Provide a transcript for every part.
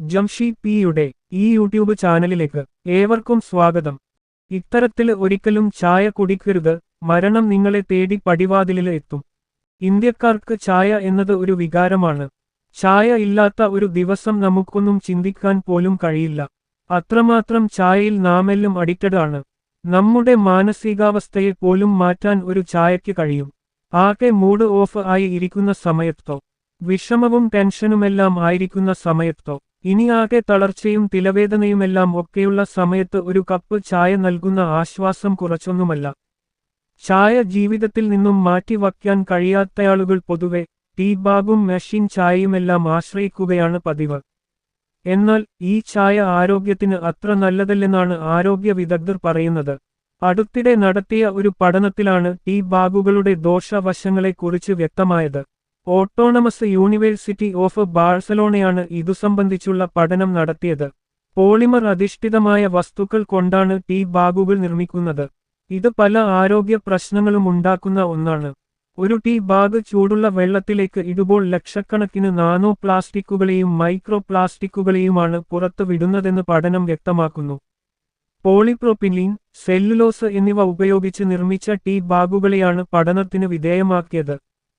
ജംഷി പിയുടെ ഈ യൂട്യൂബ് ചാനലിലേക്ക് ഏവർക്കും സ്വാഗതം. ഇത്തരത്തിൽ ഒരിക്കലും ചായ കുടിക്കരുത് മരണം നിങ്ങളെ തേടി പടിവാതിലിൽ എത്തും. ഇന്ത്യക്കാർക്ക് ചായ എന്നത് ഒരു വികാരമാണ്. ചായ ഇല്ലാത്ത ഒരു ദിവസം നമുക്കൊന്നും ചിന്തിക്കാൻ പോലും കഴിയില്ല. അത്രമാത്രം ചായയിൽ നാമെല്ലാം അഡിക്റ്റഡ് ആണ് നമ്മുടെ മാനസികാവസ്ഥയെ പോലും മാറ്റാൻ ഒരു ചായയ്ക്ക് കഴിയും. ആകെ മൂഡ് ഓഫ് ആയി ഇരിക്കുന്ന സമയത്തോ വിഷമവും ടെൻഷനുമെല്ലാം ആയിരിക്കുന്ന സമയത്തോ ഇനി ആകെ തളർച്ചയും തിലവേദനയുമെല്ലാം ഒക്കെയുള്ള സമയത്ത് ഒരു കപ്പ് ചായ നൽകുന്ന ആശ്വാസം കുറച്ചൊന്നുമല്ല. ചായ ജീവിതത്തിൽ നിന്നും മാറ്റി മാറ്റിവയ്ക്കാൻ കഴിയാത്തയാളുകൾ പൊതുവെ ടീ ബാഗും മെഷീൻ ചായയുമെല്ലാം ആശ്രയിക്കുകയാണ് പതിവ്. എന്നാൽ ഈ ചായ ആരോഗ്യത്തിന് അത്ര നല്ലതല്ലെന്നാണ് ആരോഗ്യ വിദഗ്ധർ പറയുന്നത്. അടുത്തിടെ നടത്തിയ ഒരു പഠനത്തിലാണ് ടീ ബാഗുകളുടെ ദോഷവശങ്ങളെക്കുറിച്ച് വ്യക്തമായത്. ഓട്ടോണമസ് യൂണിവേഴ്സിറ്റി ഓഫ് ബാഴ്സലോണയാണ് ഇതു സംബന്ധിച്ചുള്ള പഠനം നടത്തിയത്. പോളിമർ അധിഷ്ഠിതമായ വസ്തുക്കൾ കൊണ്ടാണ് ടീ ബാഗുകൾ നിർമ്മിക്കുന്നത്. ഇത് പല ആരോഗ്യ പ്രശ്നങ്ങളും ഉണ്ടാക്കുന്ന ഒന്നാണ്. ഒരു ടീ ബാഗ് ചൂടുള്ള വെള്ളത്തിലേക്ക് ഇടുമ്പോൾ ലക്ഷക്കണക്കിന് നാനോ പ്ലാസ്റ്റിക്കുകളെയും മൈക്രോ പ്ലാസ്റ്റിക്കുകളെയുമാണ് പുറത്തു വിടുന്നതെന്ന് പഠനം വ്യക്തമാക്കുന്നു. പോളിപ്രോപ്പിലീൻ സെല്ലുലോസ് എന്നിവ ഉപയോഗിച്ച് നിർമ്മിച്ച ടീ ബാഗുകളെയാണ് പഠനത്തിന് വിധേയമാക്കിയത്.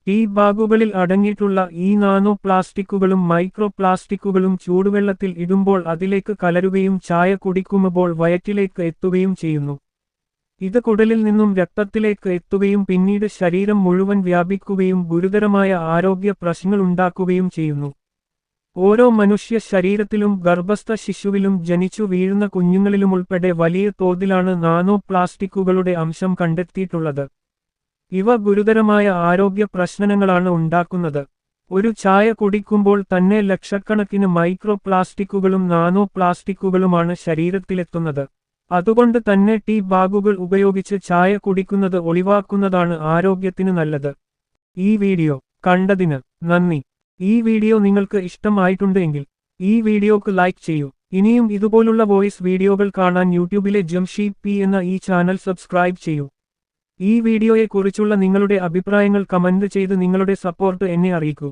ടീ ബാഗുകളിൽ അടങ്ങിയിട്ടുള്ള ഈ നാനോ പ്ലാസ്റ്റിക്കുകളും മൈക്രോ പ്ലാസ്റ്റിക്കുകളും ചൂടുവെള്ളത്തിൽ ഇടുമ്പോൾ അതിലേക്ക് കലരുകയും ചായ കുടിക്കുമ്പോൾ വയറ്റിലേക്ക് എത്തുകയും ചെയ്യുന്നു. ഇത് കുടലിൽ നിന്നും രക്തത്തിലേക്ക് എത്തുകയും പിന്നീട് ശരീരം മുഴുവൻ വ്യാപിക്കുകയും ഗുരുതരമായ ആരോഗ്യ പ്രശ്നങ്ങൾ ഉണ്ടാക്കുകയും ചെയ്യുന്നു. ഓരോ മനുഷ്യ ശരീരത്തിലും ഗർഭസ്ഥ ശിശുവിലും ജനിച്ചു വീഴുന്ന കുഞ്ഞുങ്ങളിലുമുൾപ്പെടെ വലിയ തോതിലാണ് നാനോ പ്ലാസ്റ്റിക്കുകളുടെ അംശം കണ്ടെത്തിയിട്ടുള്ളത്. ഇവ ഗുരുതരമായ ആരോഗ്യ പ്രശ്നങ്ങളാണ് ഉണ്ടാക്കുന്നത്. ഒരു ചായ കുടിക്കുമ്പോൾ തന്നെ ലക്ഷക്കണക്കിന് മൈക്രോ പ്ലാസ്റ്റിക്കുകളും നാനോ പ്ലാസ്റ്റിക്കുകളുമാണ് ശരീരത്തിലെത്തുന്നത്. അതുകൊണ്ട് തന്നെ ടീ ബാഗുകൾ ഉപയോഗിച്ച് ചായ കുടിക്കുന്നത് ഒഴിവാക്കുന്നതാണ് ആരോഗ്യത്തിന് നല്ലത്. ഈ വീഡിയോ കണ്ടതിന് നന്ദി. ഈ വീഡിയോ നിങ്ങൾക്ക് ഇഷ്ടമായിട്ടുണ്ടെങ്കിൽ ഈ വീഡിയോക്ക് ലൈക്ക് ചെയ്യൂ. ഇനിയും ഇതുപോലുള്ള വോയിസ് വീഡിയോകൾ കാണാൻ യൂട്യൂബിലെ ജംഷി പി എന്ന ഈ ചാനൽ സബ്സ്ക്രൈബ് ചെയ്യൂ. ഈ വീഡിയോയെക്കുറിച്ചുള്ള നിങ്ങളുടെ അഭിപ്രായങ്ങൾ കമന്റ് ചെയ്ത് നിങ്ങളുടെ സപ്പോർട്ട് എന്നെ അറിയിക്കൂ.